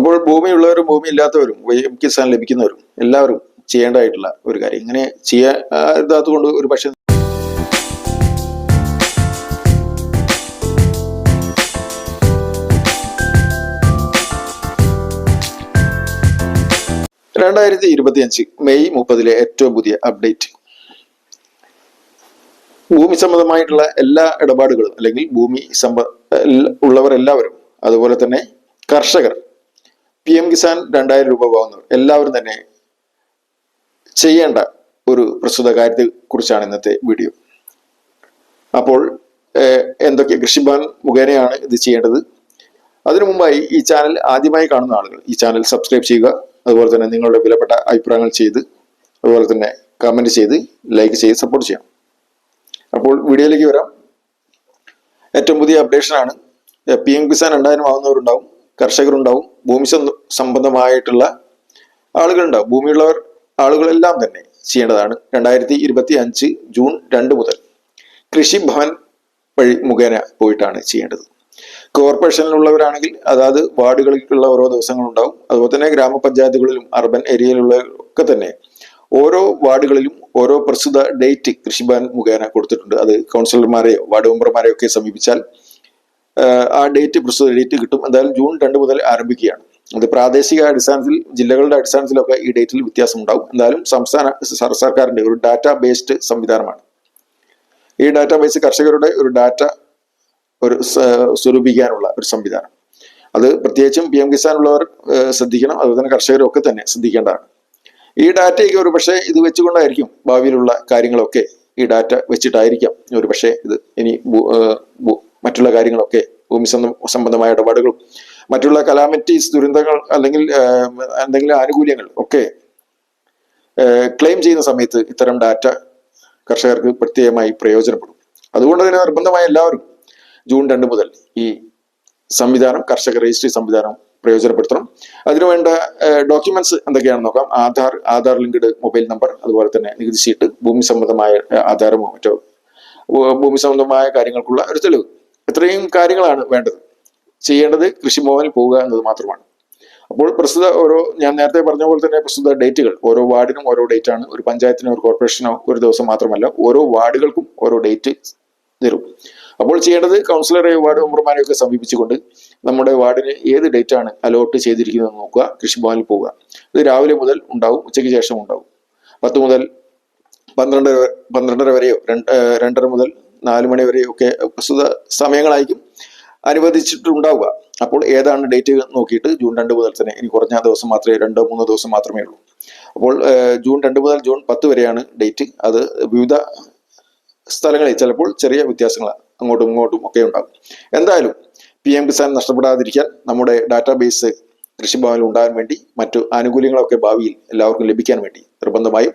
അപ്പോൾ ഭൂമിയുള്ളവരും ഭൂമി ഇല്ലാത്തവരും കിസാൻ ലഭിക്കുന്നവരും എല്ലാവരും ചെയ്യേണ്ടതായിട്ടുള്ള ഒരു കാര്യം. ഇങ്ങനെ ചെയ്യാ ഇതാത്തതുകൊണ്ട് ഒരു പക്ഷേ രണ്ടായിരത്തി ഇരുപത്തി അഞ്ച് മെയ് മുപ്പതിലെ ഏറ്റവും പുതിയ അപ്ഡേറ്റ്. ഭൂമി സംബന്ധമായിട്ടുള്ള എല്ലാ ഇടപാടുകളും അല്ലെങ്കിൽ ഭൂമി ഉള്ളവരെല്ലാവരും ഉള്ളവർ എല്ലാവരും അതുപോലെ തന്നെ കർഷകർ പി എം കിസാൻ രണ്ടായിരം രൂപ വാങ്ങുന്നവർ എല്ലാവരും തന്നെ ചെയ്യേണ്ട ഒരു പ്രസ്തുത കാര്യത്തെ കുറിച്ചാണ് ഇന്നത്തെ വീഡിയോ. അപ്പോൾ എന്തൊക്കെ കൃഷിഭവൻ മുഖേനയാണ് ഇത് ചെയ്യേണ്ടത്? അതിനു മുമ്പായി ഈ ചാനൽ ആദ്യമായി കാണുന്ന ആളുകൾ ഈ ചാനൽ സബ്സ്ക്രൈബ് ചെയ്യുക. അതുപോലെ തന്നെ നിങ്ങളുടെ വിലപ്പെട്ട അഭിപ്രായങ്ങൾ ചെയ്ത് അതുപോലെ തന്നെ കമന്റ് ചെയ്ത് ലൈക്ക് ചെയ്ത് സപ്പോർട്ട് ചെയ്യാം. അപ്പോൾ വീഡിയോയിലേക്ക് വരാം. ഏറ്റവും പുതിയ അപ്ഡേഷനാണ്. പി എം കിസാൻ രണ്ടായിരം ആവുന്നവരുണ്ടാവും കർഷകരുണ്ടാവും. ഭൂമി സംബന്ധമായിട്ടുള്ള ആളുകളുണ്ടാവും. ഭൂമിയുള്ളവർ ആളുകളെല്ലാം തന്നെ ചെയ്യേണ്ടതാണ്. രണ്ടായിരത്തി ഇരുപത്തി അഞ്ച് ജൂൺ രണ്ട് മുതൽ കൃഷിഭവൻ വഴി മുഖേന പോയിട്ടാണ് ചെയ്യേണ്ടത്. കോർപ്പറേഷനിലുള്ളവരാണെങ്കിൽ അതാത് വാർഡുകളിലേക്കുള്ള ഓരോ ദിവസങ്ങളുണ്ടാവും. അതുപോലെ തന്നെ ഗ്രാമപഞ്ചായത്തുകളിലും അർബൻ ഏരിയയിലുള്ളവരൊക്കെ തന്നെ ഓരോ വാർഡുകളിലും ഓരോ പ്രസ്തുത ഡേറ്റ് കൃഷിഭവൻ മുഖേന കൊടുത്തിട്ടുണ്ട്. അത് കൗൺസിലർമാരെയോ വാർഡ് മെമ്പർമാരെയോ ഒക്കെ സമീപിച്ചാൽ ആ ഡേറ്റ് പ്രസ്തുത ഡേറ്റ് കിട്ടും. എന്തായാലും ജൂൺ രണ്ട് മുതൽ ആരംഭിക്കുകയാണ്. അത് പ്രാദേശിക അടിസ്ഥാനത്തിൽ ജില്ലകളുടെ അടിസ്ഥാനത്തിലൊക്കെ ഈ ഡേറ്റിൽ വ്യത്യാസം ഉണ്ടാകും എന്തായാലും സംസ്ഥാന സർക്കാരിന്റെ ഒരു ഡാറ്റാ ബേസ്ഡ് സംവിധാനമാണ്. ഈ ഡാറ്റാ ബേസ് കർഷകരുടെ ഒരു ഡാറ്റ ഒരു സ്വരൂപിക്കാനുള്ള ഒരു സംവിധാനം. അത് പ്രത്യേകിച്ചും പി എം ഏഹ്, ശ്രദ്ധിക്കണം. അതുപോലെ തന്നെ കർഷകരൊക്കെ തന്നെ ശ്രദ്ധിക്കേണ്ടതാണ്. ഈ ഡാറ്റയൊക്കെ ഒരു പക്ഷേ ഇത് വെച്ചുകൊണ്ടായിരിക്കും ഭാവിയിലുള്ള കാര്യങ്ങളൊക്കെ ഈ ഡാറ്റ വെച്ചിട്ടായിരിക്കാം. ഒരു പക്ഷേ ഇത് ഇനി മറ്റുള്ള കാര്യങ്ങളൊക്കെ ഭൂമി സംബന്ധ- സംബന്ധമായ ഇടപാടുകളും മറ്റുള്ള കലാമിറ്റീസ് ദുരന്തങ്ങൾ അല്ലെങ്കിൽ എന്തെങ്കിലും ആനുകൂല്യങ്ങൾ ഒക്കെ ക്ലെയിം ചെയ്യുന്ന സമയത്ത് ഇത്തരം ഡാറ്റ കർഷകർക്ക് പ്രത്യേകമായി പ്രയോജനപ്പെടും. അതുകൊണ്ട് തന്നെ നിർബന്ധമായ എല്ലാവരും ജൂൺ രണ്ട് മുതൽ ഈ സംവിധാനം കർഷക രജിസ്ട്രി സംവിധാനം പ്രയോജനപ്പെടുത്തണം. അതിനുവേണ്ട ഡോക്യുമെന്റ്സ് എന്തൊക്കെയാണെന്ന് നോക്കാം. Aadhaar Aadhaar linked mobile number അതുപോലെ തന്നെ നികുതി ഷീട്ട് ഭൂമി സംബന്ധമായ ആധാരമോ മറ്റോ ഭൂമി സംബന്ധമായ കാര്യങ്ങൾക്കുള്ള ഒരു തെളിവ്. ഇത്രയും കാര്യങ്ങളാണ് വേണ്ടത്. ചെയ്യേണ്ടത് കൃഷിഭവനിൽ പോവുക എന്നത് മാത്രമാണ്. അപ്പോൾ പ്രസ്തുത ഓരോ ഞാൻ നേരത്തെ പറഞ്ഞ പോലെ തന്നെ പ്രസ്തുത ഡേറ്റുകൾ ഓരോ വാർഡിനും ഓരോ ഡേറ്റ് ആണ് ഒരു പഞ്ചായത്തിനോ ഒരു കോർപ്പറേഷനോ ഒരു ദിവസം മാത്രമല്ല ഓരോ വാർഡുകൾക്കും ഓരോ ഡേറ്റ് തരും. അപ്പോൾ ചെയ്യേണ്ടത് കൗൺസിലറെ വാർഡ് മെമ്പർമാരെയൊക്കെ സമീപിച്ചുകൊണ്ട് നമ്മുടെ വാർഡിന് ഏത് ഡേറ്റ് ആണ് അലോട്ട് ചെയ്തിരിക്കുന്നത് നോക്കുക കൃഷിഭവനിൽ പോവുക. ഇത് രാവിലെ മുതൽ ഉണ്ടാവും ഉച്ചയ്ക്ക് ശേഷം ഉണ്ടാവും. പത്ത് മുതൽ പന്ത്രണ്ട് വരെ- പന്ത്രണ്ടര വരെയോ രണ്ട് രണ്ടര മുതൽ നാല് മണി വരെ ഒക്കെ പ്രസ്തുത സമയങ്ങളായിരിക്കും അനുവദിച്ചിട്ടുണ്ടാവുക. അപ്പോൾ ഏതാണ് ഡേറ്റ് നോക്കിയിട്ട് ജൂൺ രണ്ട് മുതൽ തന്നെ. ഇനി കുറഞ്ഞ ദിവസം മാത്രമേ രണ്ടോ മൂന്നോ ദിവസം മാത്രമേ ഉള്ളൂ. അപ്പോൾ ജൂൺ രണ്ട് മുതൽ ജൂൺ പത്ത് വരെയാണ് ഡേറ്റ് അത് വിവിധ സ്ഥലങ്ങളിൽ ചിലപ്പോൾ ചെറിയ വ്യത്യാസങ്ങൾ അങ്ങോട്ടും ഇങ്ങോട്ടും ഒക്കെ ഉണ്ടാകും. എന്തായാലും പി എം കിസാൻ നഷ്ടപ്പെടാതിരിക്കാൻ നമ്മുടെ ഡാറ്റാബേസ് കൃഷിഭവനിൽ ഉണ്ടാകാൻ വേണ്ടി മറ്റു ആനുകൂല്യങ്ങളൊക്കെ ഭാവിയിൽ എല്ലാവർക്കും ലഭിക്കാൻ വേണ്ടി നിർബന്ധമായും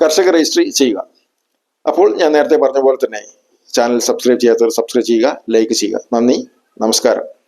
കർഷക രജിസ്ട്രി ചെയ്യുക. അപ്പോൾ ഞാൻ നേരത്തെ പറഞ്ഞ പോലെ തന്നെ ചാനൽ സബ്സ്ക്രൈബ് ചെയ്യാത്തവർ സബ്സ്ക്രൈബ് ചെയ്യുക ലൈക്ക് ചെയ്യുക. നന്ദി നമസ്കാരം.